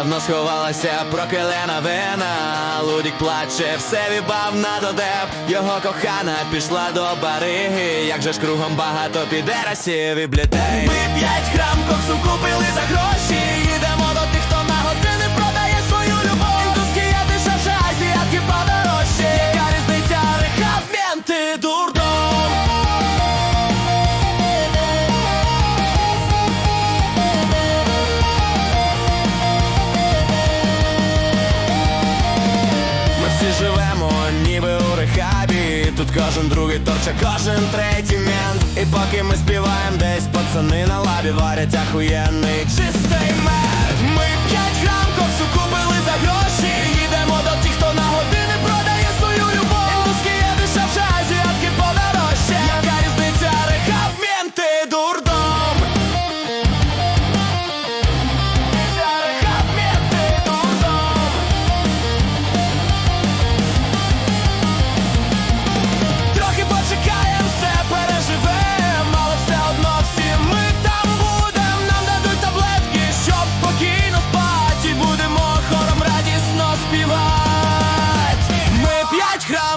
Давно сховалася прокилена вина, Лудік плаче, все вібав на додеп. Його кохана пішла до бариги. Як же ж кругом багато підерасів і блітей. Ми п'ять грам коксу купили за гроші. Їдемо до тих, хто на години продає свою любов. Індуски я дешевше, азіатки подорожчі. Яка різниця, рехав, менти, дурдом. Тут кожен другий торча, кожен третій мент. І поки ми співаємо, десь пацани на лабі варять ахуєнний чистий мед. Ми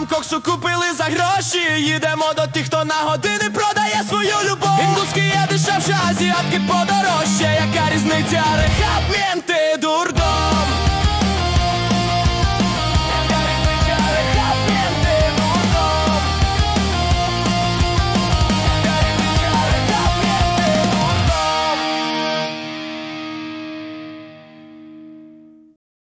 грам коксу купили за гроші. Їдемо до тих, хто на години продає свою любов. Індуски є дешевше, азіатки подорожче. Яка різниця?